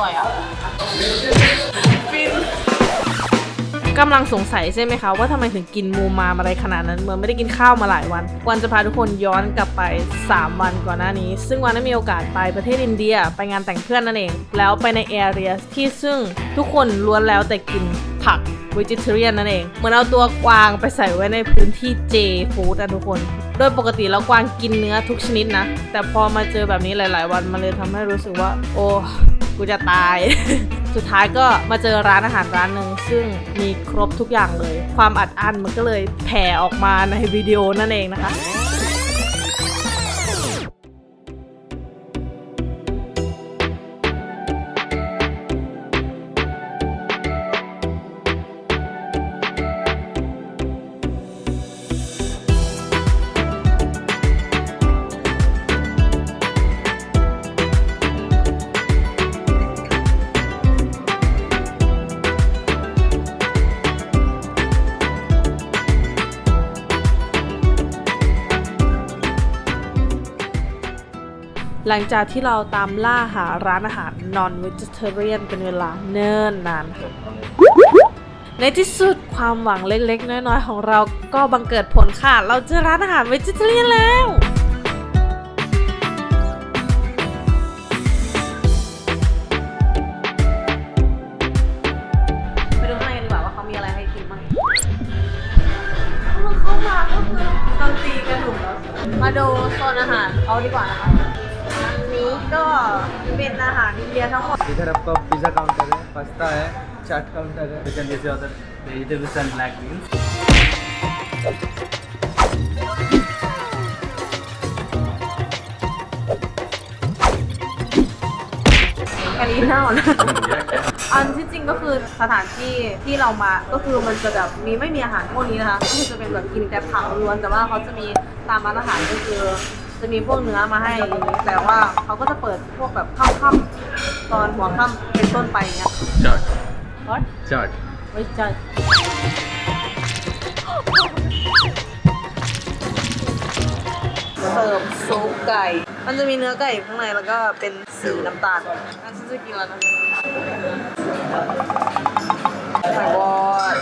ร่อยอะกำลังสงสัยใช่ไหมคะว่าทำไมถึงกินมูมามอะไรขนาดนั้นเมื่อไม่ได้กินข้าวมาหลายวัน วันจะพาทุกคนย้อนกลับไป 3 วันก่อนหน้านี้ ซึ่งวันนั้นมีโอกาสไปประเทศอินเดีย ไปงานแต่งเพื่อนนั่นเอง แล้วไปในแอเรียที่ซึ่งทุกคนล้วนแล้วแต่กินผัก vegetarian นั่นเอง เหมือนเอาตัวกวางไปใส่ไว้ในพื้นที่ J food อะทุกคน โดยปกติแล้วกวางกินเนื้อทุกชนิดนะ แต่พอมาเจอแบบนี้หลาย ๆ วันมันเลยทำให้รู้สึกว่า โอ้กูจะตาย สุดท้ายก็มาเจอร้านอาหารร้านหนึ่งซึ่งมีครบทุกอย่างเลย ความอัดอั้นมันก็เลยแผ่ออกมาในวิดีโอนั่นเองนะคะ หลังจากที่เราตามล่าหาร้านอาหาร non vegetarian เป็นเวลาเนิ่นนานค่ะในที่สุดความหวังเล็กๆ น้อยๆ ของเราก็บังเกิดผลค่ะ เราเจอร้านอาหาร vegetarian แล้วไปดูข้างในกันดีกว่าว่าเขามีอะไรให้กินบ้างเข้ามาก็คือดนตีกระหนุ่มแล้วมาดูโซนอาหารเขาดีกว่านะคะ เป็นอาหารอินเดียทั้งหมด इधर आपका pizza counter है पास्ता है चाट काउंटर है चिकन जैसे other vegetables and black beans กะลีน่านะ อันที่จริงก็คือสถานที่ที่เรามา ก็คือมันจะแบบมีไม่มีอาหารพวกนี้นะคะ ก็คือจะเป็นแบบกินแต่ผักล้วน แต่ว่าเขาจะมีตามร้านอาหารก็คือ จะมีพวกเนื้อมาให้แต่ว่าเขาก็จะเปิดพวกแบบค่ำๆตอนหัวค่ำเป็นต้นไปอย่างเงี้ย Chart. What? Chart. Wait, ซุปไก่ มันจะมีเนื้อไก่ข้างในแล้วก็เป็นสีน้ำตาลอันฉันจะกินแล้วนะไก่บอล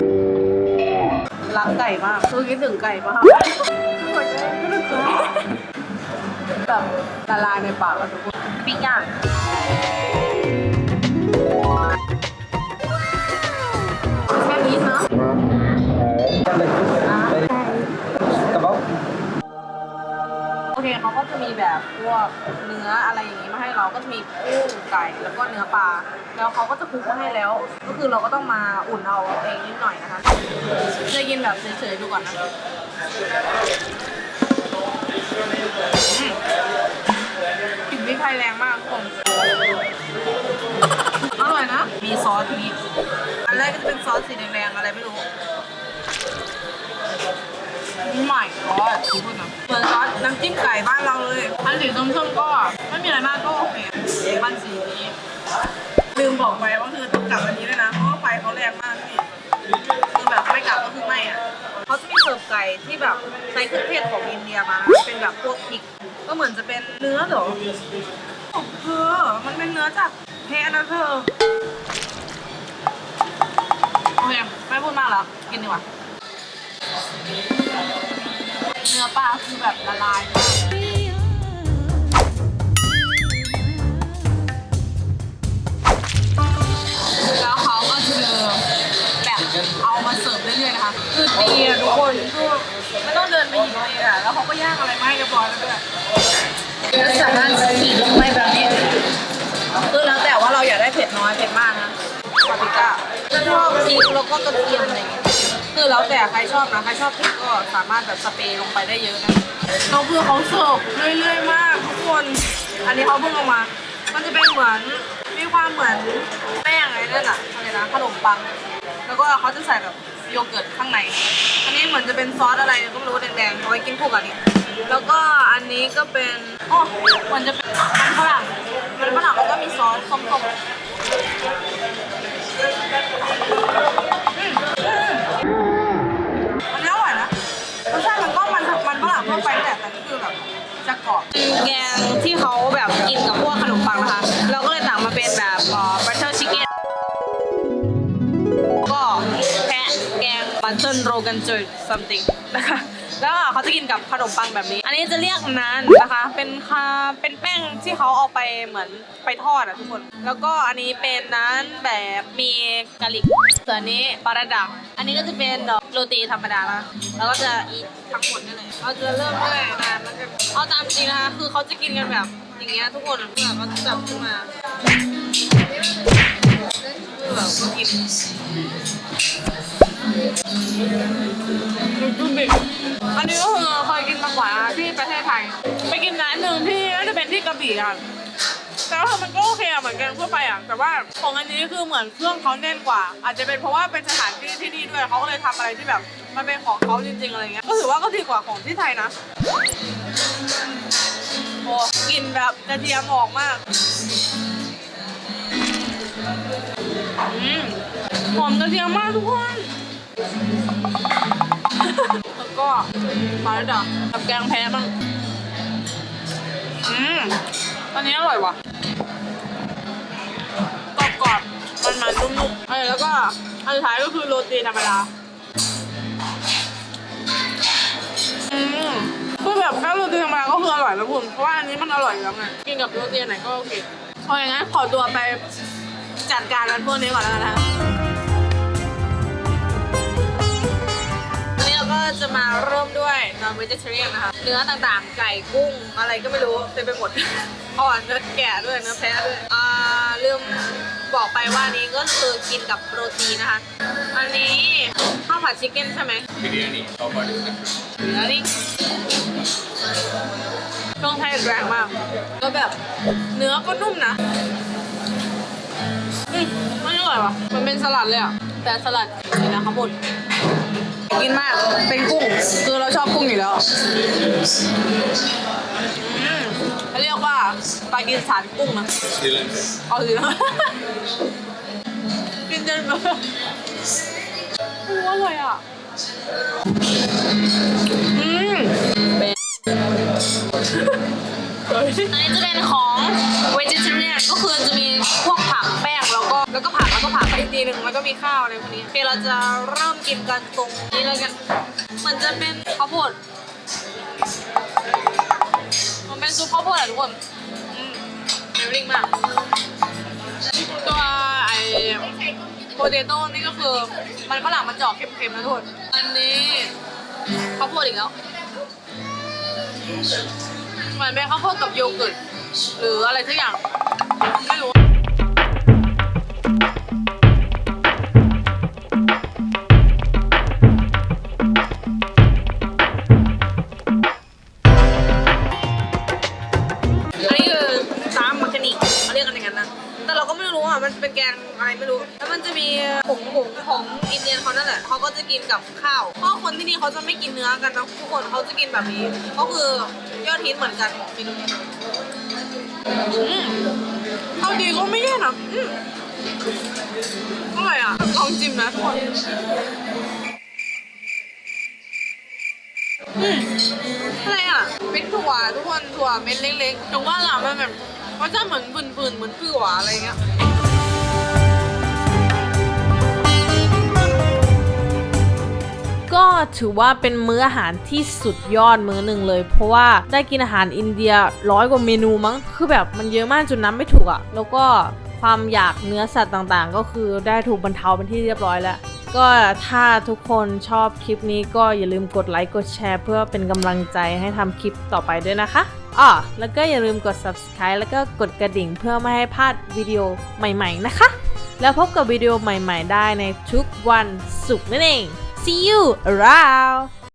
รักไก่มากคือคิดถึงไก่ปะ แบบละลายในปากแล้วทุกคนปิ้งย่างแค่นี้เนาะโอเคเขาก็จะมีแบบพวกเนื้ออะไรอย่างนี้มาให้เราก็จะมีกุ้งไก่แล้วก็เนื้อปลาแล้วเขาก็จะคลุกมาให้แล้ว ก็คือเราก็ต้องมาอุ่นเอาเองนิดหน่อยนะคะจะกินแบบเฉยๆดูก่อนนะ อสนี้ อันแรกก็จะเป็นซอสสีแดงๆอะไรไม่รู้ใหม่ก็พูดนะเหมือนซอสน้ำจิ้มไก่บ้านเราเลย อันสีส้มๆก็ไม่มีอะไรมากก็โอเคอันสีนี้ ลืมบอกไปว่าคือต้องกลับอันนี้ด้วยนะ เพราะว่าไฟเขาแรงมากพี่คือแบบไม่กลับก็คือไม่อะเขาจะมีเสิร์ฟไก่ที่แบบใช้เครื่องเทศของอินเดียมา เป็นแบบพวกพริก ก็เหมือนจะเป็นเนื้อหรอโอ้เธอมันเป็นเนื้อจากแพะนะเธอเคไม่พูดมากแล้ว กินดีกว่า เนื้อปลาคือแบบละลายมากแล้วเขาก็จะแบบเอามาเสิร์ฟเรื่อยๆนะคะ คือดีอะทุกคนคือไม่ต้องเดินไปหยิบเองอะแล้วเขาก็ย่างอะไรมาให้เรียบร้อยแล้วด้วยแล้วสามารถขีดลงไปแบบนี้คือแล้วแต่ว่าเราอยากได้เผ็ดน้อยเผ็ดมากนะปาปริก้า จะชอบพริกแล้วก็กระเทียมอะไรอย่างเงี้ยคือแล้วแต่ใครชอบนะใครชอบพริกก็สามารถแบบสเปรย์ลงไปได้เยอะนะเราคือเขาเสิร์ฟเรื่อยๆมากทุกคน อันนี้เขาเพิ่งเอามา มันจะเป็นเหมือนมีความเหมือนแป้งอะไรนั่นอะอะไรนะขนมปัง แล้วก็เขาจะใส่แบบโยเกิร์ตข้างใน อันนี้เหมือนจะเป็นซอสอะไรก็ไม่รู้แดงๆเอาไว้กินคู่กับอันนี้ แล้วก็อันนี้ก็เป็นอ๋อเหมือนจะเป็นมันฝรั่งมันฝรั่งแล้วก็มีซอสส้มๆ อันนี้อร่อยนะรสชาติมันก็มันมันฝรั่งทั่วไปแต่แต่นี่คือแบบจะกรอบแกงที่เขาแบบกินกับพวขนมปังนะคะ เราก็เลยต่างมาเป็นแบบบัตเตอร์ชิคเก้นก็แพะแกงบัตเตอร์โรกันจุด something นะคะ แล้วก็เขาจะกินกับขนมปังแบบนี้ อันนี้จะเรียกนานนะคะ เป็นคาเป็นแป้งที่เขาเอาไปเหมือนไปทอดอะทุกคน แล้วก็อันนี้เป็นนั้นแบบมีกะหรี่ส่วนนี้ปาราดาอันนี้ก็จะเป็นโรตีธรรมดานะแล้วก็จะอีททั้งหมดนี่เลยเราจะเริ่มด้วยนะมันจะเอาตามจริงนะคะคือเขาจะกินกันแบบอย่างเงี้ยทุกคนแบบเขาจะจับขึ้นมาคือแบบก็กิน อันนี้ก็คือเคยกินมาก่อนที่ประเทศไทย ไปกินร้านหนึ่งที่น่าจะเป็นที่กระบี่อะแต่ว่ามันก็โอเคอะเหมือนกันทั่วไปอะแต่ว่าของอันนี้คือเหมือนเครื่องเขาแน่นกว่า อาจจะเป็นเพราะว่าเป็นสถานที่ที่นี่ด้วยเขาก็เลยทำอะไรที่แบบมันเป็นของเขาจริงๆอะไรเงี้ยก็ถือว่าก็ดีกว่าของที่ไทยนะโอ้กลินแบบกระเทียมออกมากอืมหอมกระเทียมมากทุกคน แล้วก็มาแล้วจ้ะกับแกงแพ้บ้างอืมอันนี้อร่อยว่ะกรอบกรอบมันมันๆนุ่มๆเออแล้วก็อันสุดท้ายก็คือโรตีธรรมดาอืมคือแบบแค่โรตีธรรมดาก็คืออร่อยแล้วคุณเพราะว่าอันนี้มันอร่อยแล้วไงกินกับโรตีไหนก็โอเคเพราะอย่างนั้นขอตัวไปจัดการมันพวกนี้ก่อนแล้วกันนะ จะมาเริ่มด้วย non vegetarian นะคะ เนื้อต่างๆ ไก่กุ้งอะไรก็ไม่รู้เต็มไปหมดอ่อนเนื้อแกะด้วยเนื้อแพะด้วยอ่าลืมบอกไปว่านี้ก็คือกินกับโรตีนะคะ อันนี้ข้าวผัดชิคเก้นใช่ไหม biryani. How about it? เหลือนี่เครื่องเทศแรงมาก ก็แบบเนื้อก็นุ่มนะอืมไม่อร่อยว่ะมันเป็นสลัดเลยอะ แต่สลัดนี่นะข้าวบด กินมาก เป็นกุ้ง คือเราชอบกุ้งอยู่แล้วอืมเขาเรียกว่าปากีสถานกุ้งนะ Sri Lanka. เอาสิกินจนแบบโอ้อร่อยอะ อันนี้จะเป็นของ vegetarian ก็คือจะมีพวกผักแป้งแล้วก็แล้วก็ผักแล้วก็ผักอีกทีหนึ่งแล้วก็มีข้าวอะไรพวกนี้โอเคเราจะเริ่มกินกันตรงนี้เลยกันมันจะเป็นข้าวโพดมันเป็นซุปข้าวโพดอะทุกคนอืมเมลิ่งมากตัวไอโปเตโต้นี่ก็คือ มันฝรั่งมันจะออกเค็มๆนะทุกคนอันนี้ข้าวโพดอีกแล้ว เหมือนเป็นข้าวโพดกับโยเกิร์ตหรืออะไรสักอย่าง ไม่รู้อันนี้คือตามมักกะนิเขาเรียกกันอย่างนั้นนะ แต่เราก็ไม่รู้อะ มันเป็นแกงอะไรไม่รู้ แล้วมันจะมีผงผงของอินเดียนเขานั่นแหละเขาก็จะกินกับข้าวเพราะคนที่นี่เขาจะไม่กินเนื้อกันนะทุกคนเขาจะกินแบบนี้ ก็คือยอดฮิตเหมือนกันเมนูนี้อืมเอาดีก็ไม่แย่นะอืมอร่อยอะลองจิ้มนะทุกคนอืมอะไรอะเป็นถั่วทุกคนถั่วเม็ดเล็กๆแต่ว่าล่ะมันแบบ มันจะเหมือนฝืนๆเหมือนถั่วอะไรเงี้ย ก็ถือว่าเป็นมื้ออาหารที่สุดยอดมื้อหนึ่งเลย เพราะว่าได้กินอาหารอินเดียร้อยกว่าเมนูมั้งคือแบบมันเยอะมากจนนับไม่ถูกอะ่ะแล้วก็ความอยากเนื้อสัตว์ต่างๆ ก็คือได้ถูกบรรเทาเป็นที่เรียบร้อยแล้ว ก็ถ้าทุกคนชอบคลิปนี้ก็อย่าลืมกดไลค์กดแชร์ เพื่อเป็นกำลังใจให้ทำคลิปต่อไปด้วยนะคะ อ๋อแล้วก็อย่าลืมกด subscribe แล้วก็กดกระดิ่งเพื่อไม่ให้พลาดวิดีโอใหม่ๆนะคะ แล้วพบกับวิดีโอใหม่ๆได้ในทุกวันศุกร์นั่นเอง See you around